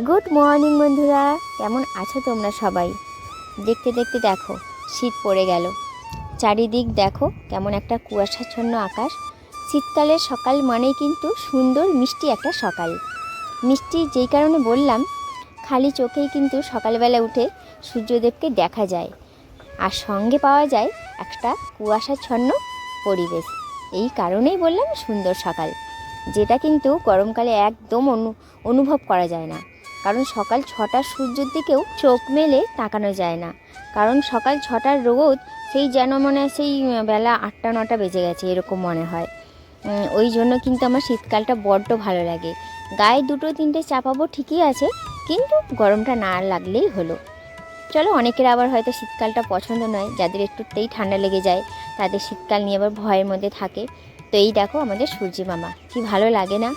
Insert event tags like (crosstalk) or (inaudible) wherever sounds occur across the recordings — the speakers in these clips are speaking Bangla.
গুড মর্নিং বন্ধুরা। কেমন আছো তোমরা সবাই? দেখতে দেখতে দেখো, শীত পড়ে গেল। চারিদিক দেখো, কেমন একটা কুয়াশাচ্ছন্ন আকাশ। শীতকালের সকাল মানেই কিন্তু সুন্দর মিষ্টি একটা সকাল। মিষ্টি যেই কারণে বললাম, খালি চোখেই কিন্তু সকালবেলা উঠে সূর্যদেবকে দেখা যায়। আর সঙ্গে পাওয়া যায় একটা কুয়াশাচ্ছন্ন পরিবেশ। এই কারণেই বললাম সুন্দর সকাল, যেটা কিন্তু গরমকালে একদম অনু, অনুভব করা যায় না। কারণ সকাল ছটার সূর্যের দিকেও চোখ মেলে তাকানো যায় না। কারণ সকাল ছটার রোদ সেই যেন মনে হয় সেই বেলা আটটা, নটা বেজে গেছে এরকম মনে হয়। ওই জন্য কিন্তু আমার শীতকালটা বড্ড ভালো লাগে। গায়ে দুটো, তিনটে চাপাবো ঠিকই আছে, কিন্তু গরমটা না লাগলেই হলো। চলো অনেকের আবার হয়তো শীতকালটা পছন্দ নয়, যাদের একটুতেই ঠান্ডা লেগে যায়, তাদের শীতকাল নিয়ে আবার ভয়ের মধ্যে থাকে। তো এই দেখো আমাদের সূর্যি মামা, কি ভালো লাগে না?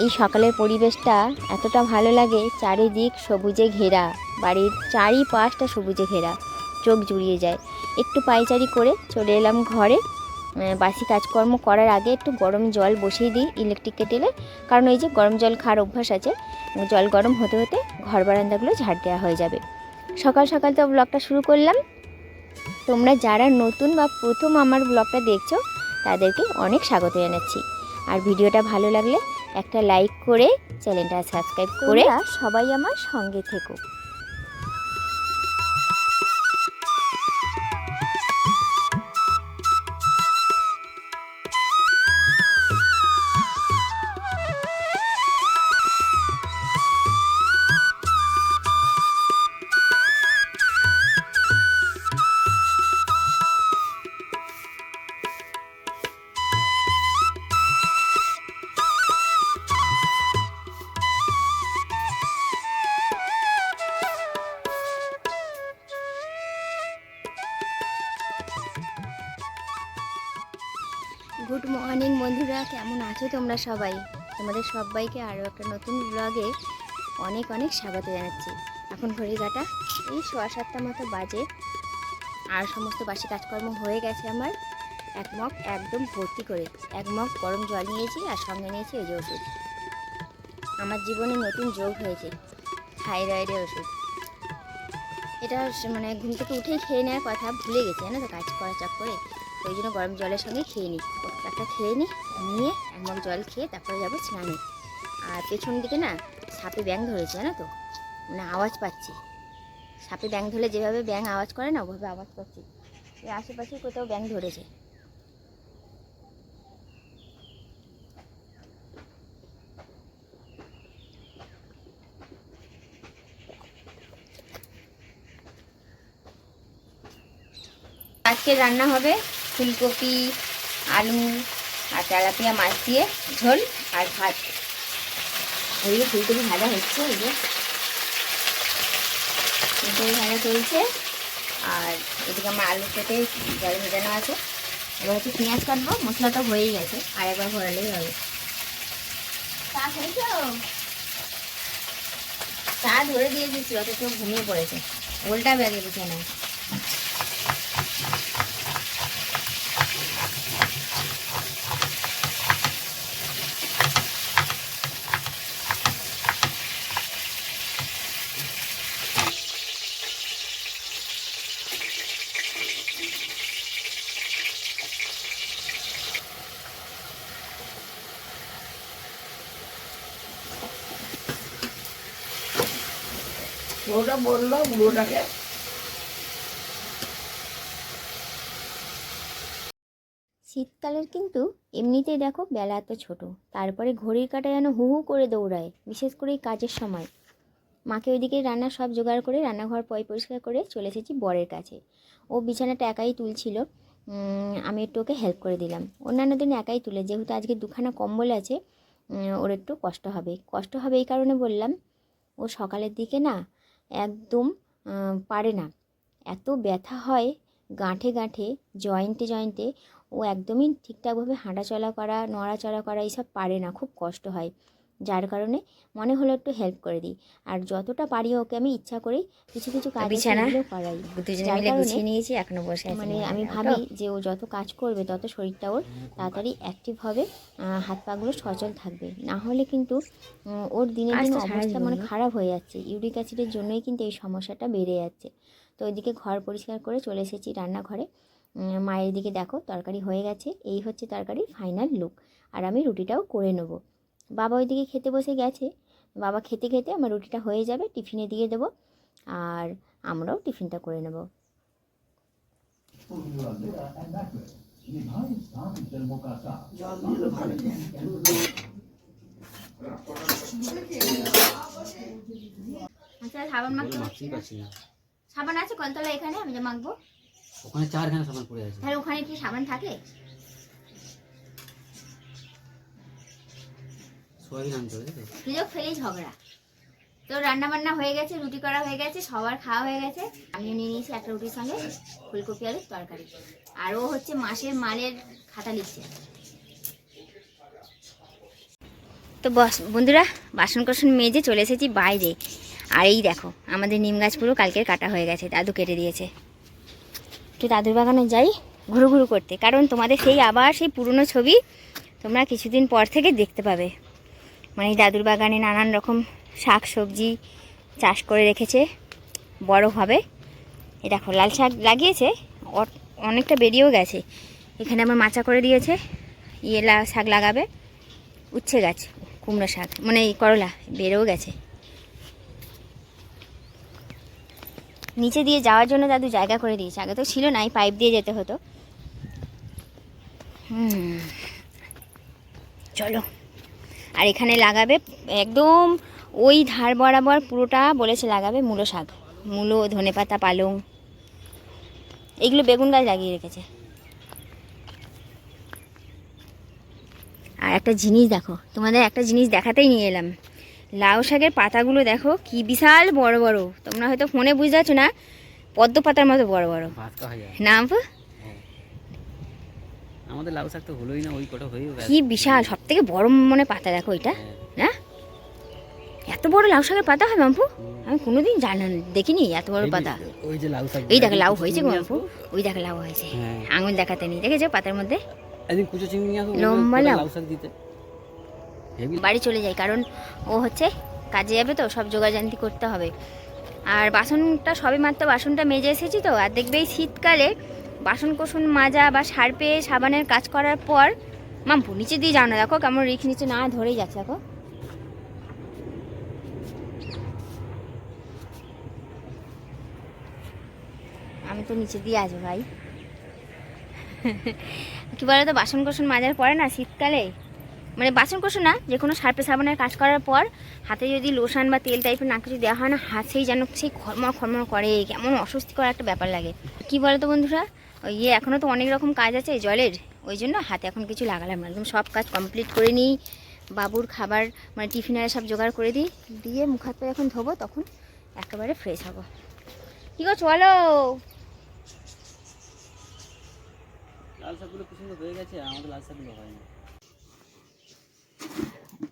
এই সকালের পরিবেশটা এতটা ভালো লাগে, চারিদিক সবুজে ঘেরা। বাড়ির চারিপাশটা সবুজে ঘেরা, চোখ জুড়িয়ে যায়। একটু পাইচারি করে চলে এলাম ঘরে। বাসি কাজকর্ম করার আগে একটু গরম জল বসিয়ে দিই ইলেকট্রিক কেটেলে কারণ এই যে গরম জল খাওয়ার অভ্যাস আছে, জল গরম হতে হতে ঘর বারান্দাগুলো ঝাড় দেওয়া হয়ে যাবে। সকাল সকাল তো ব্লগটা শুরু করলাম। তোমরা যারা নতুন বা প্রথম আমার ব্লগটা দেখছ, তাদেরকে অনেক স্বাগত জানাচ্ছি। আর ভিডিওটা ভালো লাগলে একটা লাইক করে চ্যানেলটা সাবস্ক্রাইব করে সবাই আমার সঙ্গে থেকো। আছো তোমরা সবাই, তোমাদের সবাইকে আরও একটা নতুন ব্লগে অনেক অনেক স্বাগত জানাচ্ছি। এখন ঘড়ি কাটা এই সোয়া সাতটা মতো বাজে আর সমস্ত বাসি কাজকর্ম হয়ে গেছে আমার। এক মগ একদম ভর্তি করে, এক মগ গরম জল নিয়েছি আর সঙ্গে নিয়েছি এই যে ওষুধ। আমার জীবনে নতুন যোগ হয়েছে, থাইরয়েডের ওষুধ। এটা মানে ঘুম থেকে উঠেই খেয়ে নেওয়ার কথা, ভুলে গেছি, জানো তো, কাজ করা চক্করে। ওই জন্য গরম জলের সঙ্গে খেয়ে নিই। একটা খেয়ে নিই, নিয়ে এক মগ জল খেয়ে তারপরে যাব স্নানে। আর পেছন দিকে না সাপে ব্যাং ধরেছে, জানো তো? মানে আওয়াজ পাচ্ছি। সাপে ব্যাং ধরলে যেভাবে ব্যাং আওয়াজ করে না, ওভাবে আওয়াজ পাচ্ছি। এই আশেপাশে কোথাও ব্যাং ধরেছে। আজকে রান্না হবে ফুলকপি, আলু আর তেলাপিয়া মাছ দিয়ে ঝোল আর ভাত। ওই যে ফুলকপি ভাজা হচ্ছে এই যে। ফুলকপি ভাজা চলছে। আর এদিকে আমার আলু কেটে জল ভেজানো আছে। এবার হচ্ছে পেঁয়াজ কাটবো মশলাটা হয়েই গেছে, আর একবার ভরালেই হবে। চা চা ধরে দিয়ে দিচ্ছি অথচ ঘুমিয়ে পড়েছে। উল্টা ব্যাগে বিছানায় বলল শীতকালের কিন্তু এমনিতেই দেখো বেলা এত ছোট। তারপরে ঘড়ির কাটা যেন হু হু করে দৌড়ায়, বিশেষ করে কাজের সময়। মাকে ওইদিকে রান্না সব জোগাড় করে, রান্নাঘর পয় পরিষ্কার করে চলে এসেছি বরের কাছে। ও বিছানাটা একাই তুলছিল। আমি একটু ওকে হেল্প করে দিলাম। অন্যান্য দিন একাই তুলে, যেহেতু আজকে দুখানা কম্বল আছে ওর একটু কষ্ট হবে। কষ্ট হবে এই কারণে বললাম, ও সকালের দিকে না একদম পারে না। এত ব্যথা হয় গাঁঠে গাঁঠে, জয়েন্টে জয়েন্টে, ও একদমই ঠিকঠাকভাবে হাঁটাচলা করা, নড়াচড়া করা, এইসব পারে না, খুব কষ্ট হয়। যার কারণে মনে হলো একটু হেল্প করে দিই। আর যতটা পারি ওকে আমি ইচ্ছা করি কিছু কিছু কাজ করাই। যার কারণে নিয়েছি এখনও বসে মানে আমি ভাবি যে ও যত কাজ করবে তত শরীরটা ওর তাড়াতাড়ি অ্যাক্টিভ হবে হাত পাগুলো সচল থাকবে। না হলে কিন্তু ওর দিন তো অবস্থা মানে খারাপ হয়ে যাচ্ছে। ইউরিক অ্যাসিডের জন্যই কিন্তু এই সমস্যাটা বেড়ে যাচ্ছে। তো ওইদিকে ঘর পরিষ্কার করে চলে এসেছি রান্নাঘরে। মায়ের দিকে দেখো তরকারি হয়ে গেছে। এই হচ্ছে তরকারির ফাইনাল লুক আর আমি রুটিটাও করে নেব। বাবা ওইদিকে খেতে বসে গেছে। বাবা খেতে খেতে আমার রুটিটা হয়ে যাবে টিফিনে দিয়ে দেবো আর আমরাও টিফিনটা করে নেব। আচ্ছা সাবান মাখতে সাবান আছে কলতলা এখানে আমি যে মাখবো। ওখানে চারখানা সাবান পড়ে আছে। তাহলে ওখানে কি সাবান থাকে? সুযোগ ফেলেই ঝগড়া। তো রান্না বান্না হয়ে গেছে, রুটি করা হয়ে গেছে, সবার খাওয়া হয়ে গেছে। আমিও নিয়ে নিয়েছি একটা রুটির সঙ্গে ফুলকপি আলুর তরকারি। আর ও হচ্ছে মাসের মালের খাতা লিখছে। তো বস, বন্ধুরা বাসন কোসন মেজে চলে এসেছি বাইরে। আর এই দেখো, আমাদের নিম গাছ পুরো কালকের কাটা হয়ে গেছে, দাদু কেটে দিয়েছে। একটু দাদুর বাগানে যাই, ঘুরু ঘুরু করতে। কারণ তোমাদের সেই আবার সেই পুরনো ছবি তোমরা কিছুদিন পর থেকে দেখতে পাবে। মানে দাদুর বাগানে নানান রকম শাক সবজি চাষ করে রেখেছে, বড় হবে। এই দেখো, লাল শাক লাগিয়েছে অনেকটা বেরিয়েও গেছে। এখানে আমার মাচা করে দিয়েছে ইয়ে শাক লাগাবে। উচ্ছে গাছ, কুমড়ো শাক মানে এই করলা বেড়েও গেছে। নিচে দিয়ে যাওয়ার জন্য দাদু জায়গা করে দিয়েছে। আগে তো ছিল না, এই পাইপ দিয়ে যেতে হতো। চলো। আর এখানে লাগাবে একদম ওই ধার বরাবর পুরোটা বলেছে লাগাবে মূলো শাক। মূলো ধনেপাতা পালং। এগুলো বেগুন গাছ লাগিয়ে রেখেছে। আর একটা জিনিস দেখো তোমাদের একটা জিনিস দেখাতেই নিয়ে এলাম। লাউ শাকের পাতাগুলো দেখো কি বিশাল বড় বড়। তোমরা হয়তো ফোনে বুঝতে পারছ না পদ্ম পাতার মতো বড় বড়। ভাত খাওয়া যায়। না আপু? আমাদের লাউ শাক তো হলোই না ওই কটা হয়েও কি বিশাল সব থেকে বড় মনে পাতা দেখো এটা হ্যাঁ। এত বড় লাউ শাকের পাতা হয় মাম্পু? আমি কোনোদিন জানা দেখিনি এত বড় পাতা। ওই যে লাউ শাক এই দেখো লাউ হয়েছে মাম্পু। ওই দেখো লাউ হয়েছে। হ্যাঁ। আঙুল দেখাতে নেই দেখেছ পাতার মধ্যে? একদিন কুচো চিংড়ি লম্বা লাউ। শাক দিতে। বাড়ি চলে যাই কারণ ও হচ্ছে কাজে যাবে তো সব জোগাড়জান্তি করতে হবে। আর বাসনটা সবে মাত্র বাসনটা মেজে এসেছি তো আর দেখবে এই শীতকালে বাসন কোসন মাজা বা সার্পে সাবানের কাজ করার পর মাম্পু নিচে দিয়ে যাও না, দেখো কেমন রিক্স নিচে না ধরেই যাচ্ছে, দেখো। আমি তো নিচে দিয়ে আসব ভাই। (laughs) কি বলো তো বাসন কোসন মাজার পরে না শীতকালে মানে বাসন কোসন না, যে কোনো সার্পে সাবানের কাজ করার পর, হাতে যদি লোশন বা তেল টাইপের না কিছু দেওয়া হয় না হাত সেই যেন সেই খরমর খরমর করে, কেমন অস্বস্তিকর একটা ব্যাপার লাগে। কি বলো তো বন্ধুরা? ওই ইয়ে এখনও তো অনেক রকম কাজ আছে জলের। ওই জন্য হাতে এখন কিছু লাগালাম না। একদম সব কাজ কমপ্লিট করে নিই। বাবুর খাবার মানে টিফিনের সব জোগাড় করে দিই। দিয়ে মুখ হাত পা যখন ধোবো তখন একেবারে ফ্রেশ হব। কী গো চলো। লাল শাকগুলো কি সুন্দর গেছে? আমাদের লাল শাকগুলো হয় না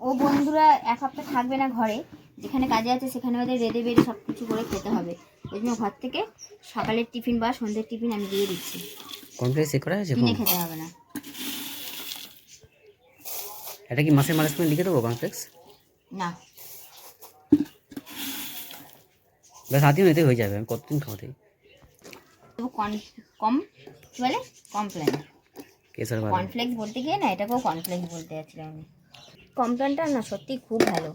ও বন্ধুরা এক সপ্তাহ থাকবে না ঘরে। যেখানে কাজে আছে সেখানে ওদের রেডে বেড়ে সব কিছু করে খেতে হবে। ওই জন্য ঘর থেকে সকালের টিফিন বা সন্ধ্যের টিফিন আমি দিয়ে দিচ্ছি। কমপ্লেক্স করা আছে কিনে খেতে হবে না। এটা কি মাসের মালিশ লিখে দেবো কমপ্লেক্স? না। ব্যাস হাতিও এতে হয়ে যাবে আমি কতদিন খাওয়াতে কম কী বলে? কমপ্লেন। কেসার কর্নফ্লেক্স বলতে গিয়ে না এটাকেও কর্নফ্লেক্স বলতে যাচ্ছিলাম আমি। কমপ্লেনটা না সত্যি খুব ভালো।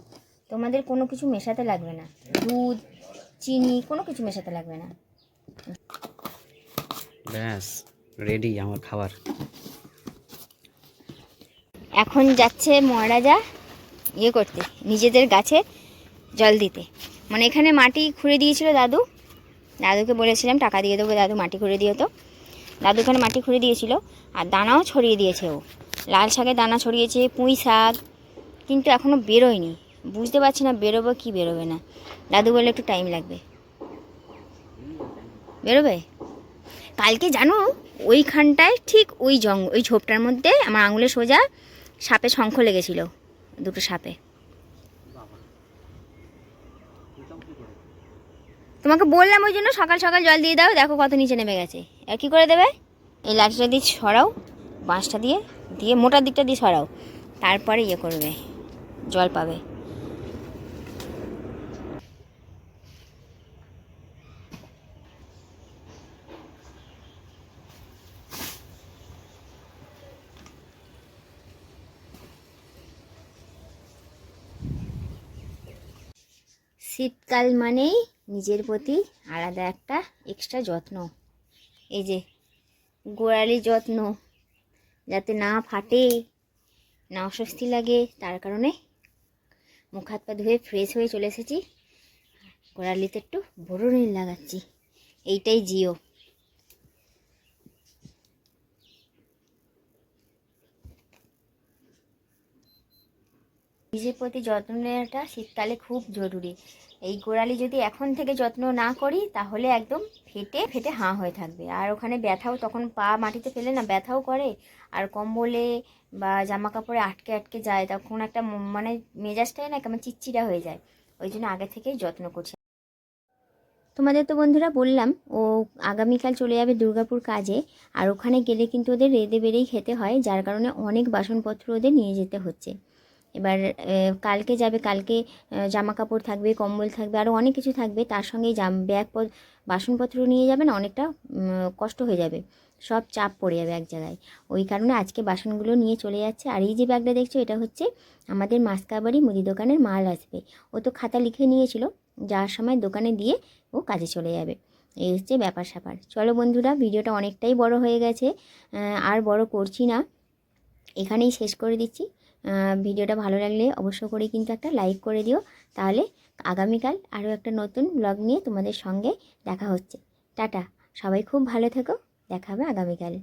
তোমাদের কোনো কিছু মেশাতে লাগবে না। দুধ চিনি কোনো কিছু মেশাতে লাগবে না। ব্যাস রেডি আমার খাবার। এখন যাচ্ছে মহারাজা ইয়ে করতে নিজেদের গাছে জল দিতে। মানে এখানে মাটি খুঁড়ে দিয়েছিল দাদু। দাদুকে বলেছিলাম টাকা দিয়ে দেবো দাদু মাটি খুঁড়ে দিয়ে তো দাদু এখানে মাটি খুঁড়ে দিয়েছিল আর দানাও ছড়িয়ে দিয়েছে ও। লাল শাকের দানা ছড়িয়েছে পুঁই শাক কিন্তু এখনও বেরোয়নি। বুঝতে পারছি না, বেরোবো কি বেরোবে না। দাদু বলে একটু টাইম লাগবে। বেরোবে? কালকে জানো, ওইখানটায় ঠিক ওই জং, ওই ঝোপটার মধ্যে আমার আঙুলে সোজা সাপে শঙ্খ লেগেছিল, দুটো সাপে। তোমাকে বললাম ওই জন্য, সকাল সকাল জল দিয়ে দাও, দেখো কত নিচে নেমে গেছে। আর কী করে দেবে? এই লাঠিটা দিয়ে সরাও, বাঁশটা দিয়ে দিয়ে মোটার দিকটা দিয়ে সরাও, তারপরে ইয়ে করবে, জল পাবে। শীতকাল মানেই নিজের প্রতি আলাদা একটা এক্সট্রা যত্ন। এই যে, গোড়ালি যত্ন, যাতে না ফাটে, না অস্বস্তি লাগে, তার কারণে মুখ হাত পা ধুয়ে ফ্রেশ হয়ে চলে এসেছি। গোড়ালিতে একটু বড় নীল লাগাচ্ছি। এইটাই জিও। নিজের প্রতি যত্ন নেওয়াটা শীতকালে খুব জরুরি। এই গোড়ালি যদি এখন থেকে যত্ন না করি, তাহলে একদম ফেটে ফেটে হাঁ হয়ে থাকবে। আর ওখানে ব্যথাও তখন পা মাটিতে ফেলে না, ব্যথাও করে। আর কম্বলে বা জামা কাপড়ে আটকে আটকে যায়, তখন একটা মানে মেজাজটাই না কেমন চিচ্চিরা হয়ে যায়। ওই জন্য আগে থেকেই যত্ন করছি। তোমাদের তো বন্ধুরা বললাম, ও আগামীকাল চলে যাবে দুর্গাপুর কাজে। আর ওখানে গেলে কিন্তু ওদের রেদে বেড়েই খেতে হয়, যার কারণে অনেক বাসনপত্র ওদের নিয়ে যেতে হচ্ছে। এবার কালকে যাবে, কালকে জামা কাপড় থাকবে, কম্বল থাকবে আরও অনেক কিছু থাকবে, তার সঙ্গে জাম ব্যাগ বাসনপত্র নিয়ে যাবেন অনেকটা কষ্ট হয়ে যাবে, সব চাপ পড়ে যাবে এক জায়গায়। ওই কারণে আজকে বাসনগুলো নিয়ে চলে যাচ্ছে, আর এই যে ব্যাগটা দেখছ, এটা হচ্ছে আমাদের মাসকাবাড়ি মুদি দোকানের মাল আসবে। ও তো খাতা লিখে নিয়েছিল, যাওয়ার সময় দোকানে দিয়ে ও কাজে চলে যাবে। এই হচ্ছে ব্যাপার স্যাপার। চলো বন্ধুরা, ভিডিওটা অনেকটাই বড় হয়ে গেছে আর বড় করছি না। এখানেই শেষ করে দিচ্ছি। ভিডিওটা ভালো লাগলে অবশ্য করে কিন্তু একটা লাইক করে দিও। তাহলে আগামীকাল আরও একটা নতুন ব্লগ নিয়ে তোমাদের সঙ্গে দেখা হচ্ছে। টাটা, সবাই খুব ভালো থেকো, দেখা হবে আগামীকাল।